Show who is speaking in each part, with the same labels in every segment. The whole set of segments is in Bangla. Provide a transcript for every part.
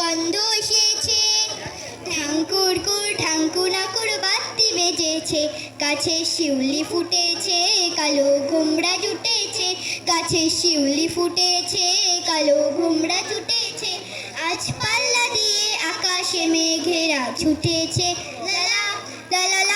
Speaker 1: গন্ধ এসেছে। ঠাঙ্কুর কুর ঠাঙ্কু নাকুর বাতি বেজেছে। গাছে শিউলি ফুটেছে, কালো ঘুমড়া জুটেছে। গাছে শিউলি ফুটেছে, কালো ঘুমড়া জুটেছে। আজ পাল্লা দিয়ে আকাশে মেঘেরা ছুটেছে। লালা লালা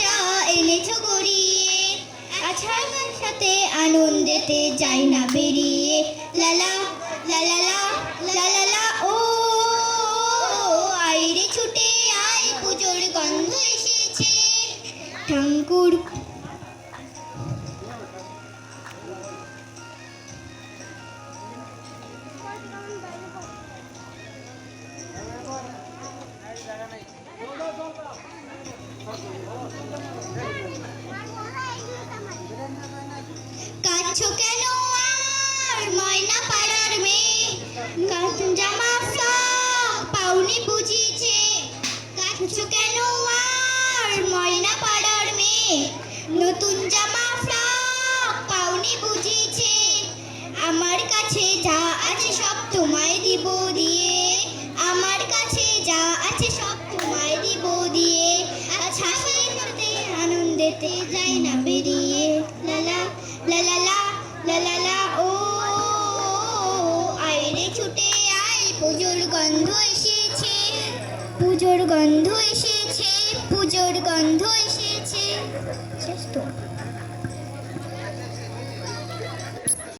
Speaker 1: সাথে আনন্দেতে যাই না বেরিয়ে। লালা লালা লা লালা ও আইরে ছুটে, আয়, পুজোর গন্ধ এসেছে। ঠাঙ্কুর কাছো কেন আর? ময়না পাড়ার মেয়ে। কাচুন জামা পাউনি বুঝিছে কাছো কেন আর? ময়না পাড়ার মেয়ে। নতুন জামা পাউনি বুঝিছে আমার কাছে যা আছে সব তোমায় দিব দিয়ে গন্ধ এসেছে পুজোর গন্ধ এসেছে পুজোর গন্ধ এসেছে। শেষ তো।